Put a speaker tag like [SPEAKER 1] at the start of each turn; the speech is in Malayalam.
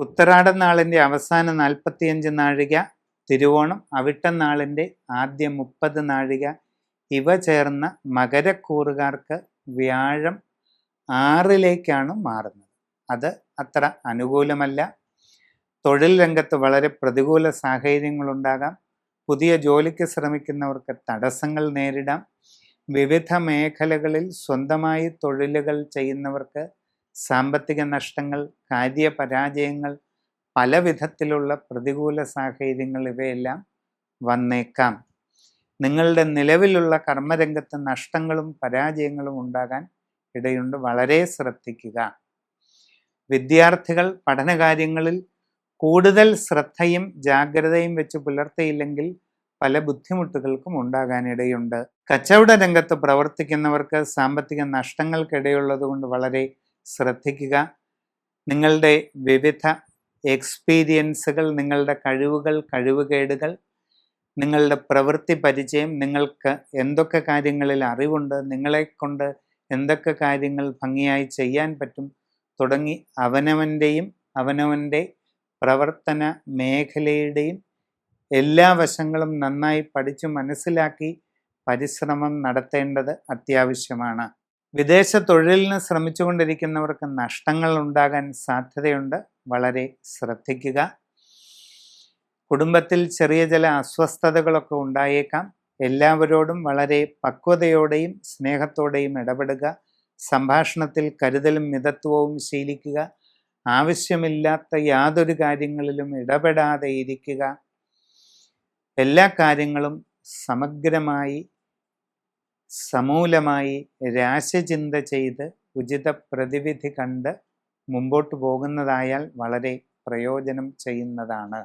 [SPEAKER 1] ഉത്തരാടൻ നാളിന്റെ അവസാന നാൽപ്പത്തിയഞ്ച് നാഴിക തിരുവോണം അവിട്ടം നാളിന്റെ ആദ്യ മുപ്പത് നാഴിക ഇവ ചേർന്ന മകരക്കൂറുകാർക്ക് വ്യാഴം ആറിലേക്കാണ് മാറുന്നത്. അത് അത്ര അനുകൂലമല്ല. തൊഴിൽ രംഗത്ത് വളരെ പ്രതികൂല സാഹചര്യങ്ങളുണ്ടാകാം. പുതിയ ജോലിക്ക് ശ്രമിക്കുന്നവർക്ക് തടസ്സങ്ങൾ നേരിടാം. വിവിധ മേഖലകളിൽ സ്വന്തമായി തൊഴിലുകൾ ചെയ്യുന്നവർക്ക് സാമ്പത്തിക നഷ്ടങ്ങൾ കാര്യപരാജയങ്ങൾ പല വിധത്തിലുള്ള പ്രതികൂല സാഹചര്യങ്ങൾ ഇവയെല്ലാം വന്നേക്കാം. നിങ്ങളുടെ നിലവിലുള്ള കർമ്മരംഗത്ത് നഷ്ടങ്ങളും പരാജയങ്ങളും ഉണ്ടാകാൻ ഇടയുണ്ട്. വളരെ ശ്രദ്ധിക്കുക. വിദ്യാർത്ഥികൾ പഠനകാര്യങ്ങളിൽ കൂടുതൽ ശ്രദ്ധയും ജാഗ്രതയും വെച്ച് പുലർത്തിയില്ലെങ്കിൽ പല ബുദ്ധിമുട്ടുകൾക്കും ഉണ്ടാകാനിടയുണ്ട് കച്ചവട രംഗത്ത് പ്രവർത്തിക്കുന്നവർക്ക് സാമ്പത്തിക നഷ്ടങ്ങൾക്കിടയുള്ളത് കൊണ്ട് വളരെ ശ്രദ്ധിക്കുക. നിങ്ങളുടെ വിവിധ എക്സ്പീരിയൻസുകൾ നിങ്ങളുടെ കഴിവുകൾ കഴിവുകേടുകൾ നിങ്ങളുടെ പ്രവൃത്തി പരിചയം നിങ്ങൾക്ക് എന്തൊക്കെ കാര്യങ്ങളിൽ അറിവുണ്ട് നിങ്ങളെക്കൊണ്ട് എന്തൊക്കെ കാര്യങ്ങൾ ഭംഗിയായി ചെയ്യാൻ പറ്റും തുടങ്ങി അവനവന്റെയും അവനവന്റെ പ്രവർത്തന മേഖലയുടെയും എല്ലാ വശങ്ങളും നന്നായി പഠിച്ചു മനസ്സിലാക്കി പരിശ്രമം നടത്തേണ്ടത് അത്യാവശ്യമാണ്. വിദേശ തൊഴിലിന് ശ്രമിച്ചുകൊണ്ടിരിക്കുന്നവർക്ക് നഷ്ടങ്ങൾ ഉണ്ടാകാൻ സാധ്യതയുണ്ട്. വളരെ ശ്രദ്ധിക്കുക. കുടുംബത്തിൽ ചെറിയ ചില അസ്വസ്ഥതകളൊക്കെ ഉണ്ടായേക്കാം. എല്ലാവരോടും വളരെ പക്വതയോടെയും സ്നേഹത്തോടെയും ഇടപെടുക. സംഭാഷണത്തിൽ കരുതലും മിതത്വവും ശീലിക്കുക. ആവശ്യമില്ലാത്ത യാതൊരു കാര്യങ്ങളിലും ഇടപെടാതെ ഇരിക്കുക. എല്ലാ കാര്യങ്ങളും സമഗ്രമായി സമൂലമായി രാശചിന്ത ചെയ്ത് ഉചിത പ്രതിവിധി കണ്ട് മുമ്പോട്ട് പോകുന്നതായാൽ വളരെ പ്രയോജനം ചെയ്യുന്നതാണ്.